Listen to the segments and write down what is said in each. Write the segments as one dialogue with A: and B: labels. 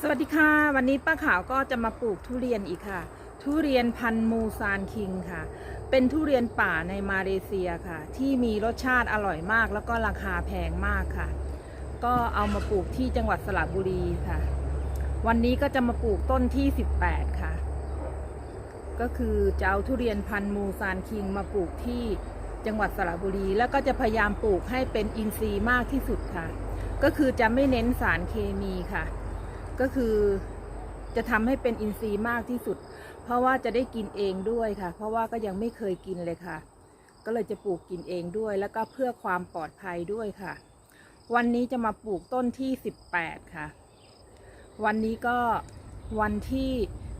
A: สวัสดีค่ะ วันนี้ป้าขาวก็จะมาปลูกทุเรียนอีกค่ะ ทุเรียนพันมูซานคิงค่ะ เป็นทุเรียนป่าในมาเลเซียค่ะ ที่มีรสชาติอร่อยมาก แล้วก็ราคาแพงมากค่ะ ก็เอามาปลูกที่จังหวัดสระบุรีค่ะ วันนี้ก็จะมาปลูกต้นที่ 18 ค่ะ ก็คือจะเอาทุเรียนพันมูซานคิงมาปลูกที่จังหวัดสระบุรี แล้วก็จะพยายามปลูกให้เป็นอินทรีย์มากที่สุดค่ะ ก็คือจะไม่เน้นสารเคมีค่ะ ก็คือจะทำให้เป็นอินทรีย์มากที่สุด เพราะว่าจะได้กินเองด้วยค่ะ เพราะว่าก็ยังไม่เคยกินเลยค่ะ ก็เลยจะปลูกกินเองด้วย แล้วก็เพื่อความปลอดภัยด้วยค่ะ วันนี้จะมาปลูกต้นที่ 18 ค่ะ วันนี้ก็วันที่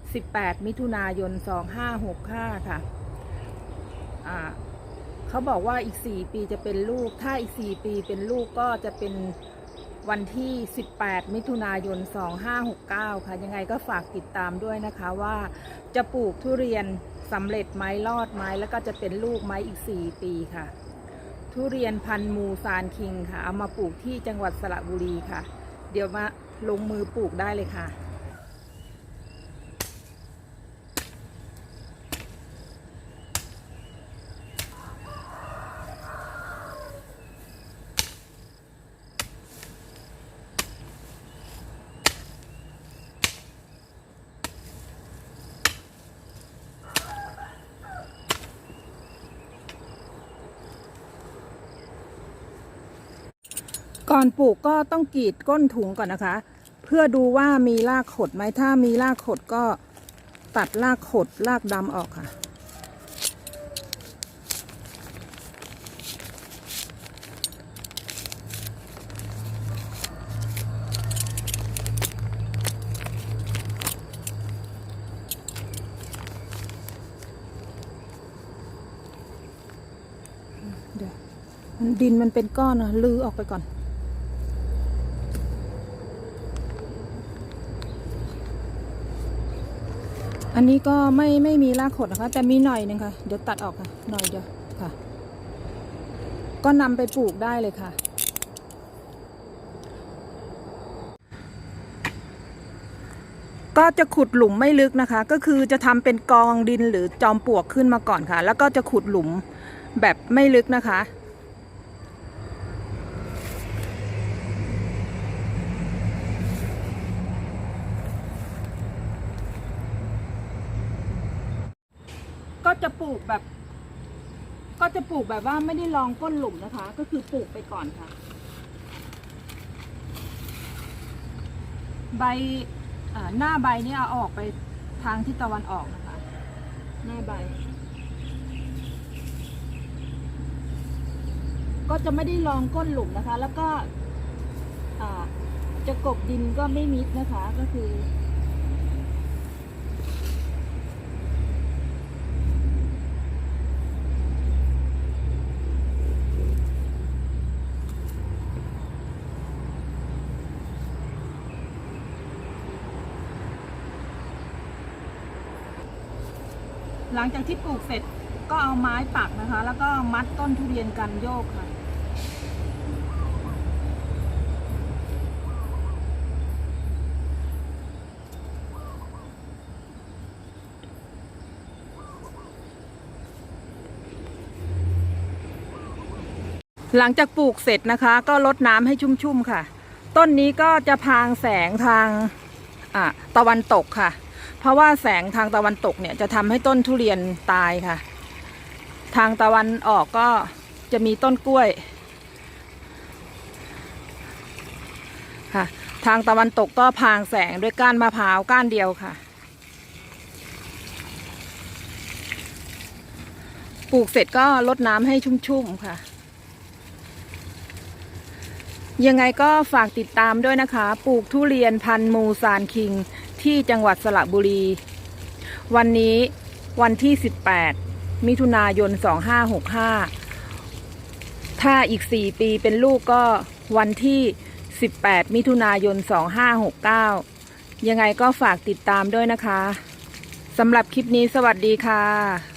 A: 18 มิถุนายน 2565 ค่ะอ่าเขาบอกว่าอีก 4 ปีจะเป็นลูก ถ้าอีก 4 ปีเป็นลูกก็จะเป็น วันที่ 18 มิถุนายน 2569 ค่ะ ยังไงก็ฝากติดตามด้วยนะคะว่าจะปลูกทุเรียนสำเร็จไหมรอดไหมแล้วก็จะเป็นลูกไหมอีก 4 ปีค่ะ ทุเรียนพันธุ์มูซานคิงค่ะ เอามาปลูกที่จังหวัดสระบุรีค่ะ เดี๋ยวมาลงมือปลูกได้เลยค่ะ ก่อนปลูกก็ต้องกรีดก้นถุงก่อนนะคะ เพื่อดูว่ามีรากขดไหมถ้ามีรากขดก็ตัดรากขดรากดำออกค่ะเดี๋ยวดินมันเป็นก้อนอะลือออกไปก่อน อันนี้ก็ไม่ไม่มีรากขดนะคะ แต่มีหน่อยหนึงค่ะ เดี๋ยวตัดออกค่ะ หน่อยเดียวค่ะ ก็นำไปปลูกได้เลยค่ะ ก็จะขุดหลุมไม่ลึกนะคะ ก็คือจะทำเป็นกองดินหรือจอมปลวกขึ้นมาก่อนค่ะ แล้วก็จะขุดหลุมแบบไม่ลึกนะคะ จะปลูกแบบ ก็จะปลูกแบบว่าไม่ได้ลองก้นหลุมนะคะ ก็คือปลูกไปก่อนค่ะ ใบหน้าใบเนี่ยเอาออกไปทางทิศตะวันออกนะคะ หน้าใบ ก็จะไม่ได้ลองก้นหลุมนะคะ แล้วก็จะกบดินก็ไม่มิดนะคะก็คือ หลังจากที่ปลูกเสร็จก็เอาไม้ปักนะคะ แล้วก็มัดต้นทุเรียนกันโยกค่ะ หลังจากปลูกเสร็จนะคะ ก็รดน้ำให้ชุ่มๆค่ะ ต้นนี้ก็จะพรางแสงทางอะตะวันตกค่ะ ราะว่าแสงทางตะวันตกเนี่ยจะทำให้ต้นทุเรียนตายค่ะ ทางตะวันออกก็จะมีต้นกล้วยค่ะ ทางตะวันตกก็พางแสงด้วยก้านมะพร้าวก้านเดียวค่ะ ปลูกเสร็จก็รดน้ำให้ชุ่มๆค่ะ ยังไงก็ฝากติดตามด้วยนะคะ ปลูกทุเรียนพันมูซานคิง ที่จังหวัดสระบุรี วันนี้วันที่ 18 มิถุนายน 2565 ถ้าอีก 4 ปีเป็นลูกก็วันที่ 18 มิถุนายน 2569 ยังไงก็ฝากติดตามด้วยนะคะสำหรับคลิปนี้สวัสดีค่ะ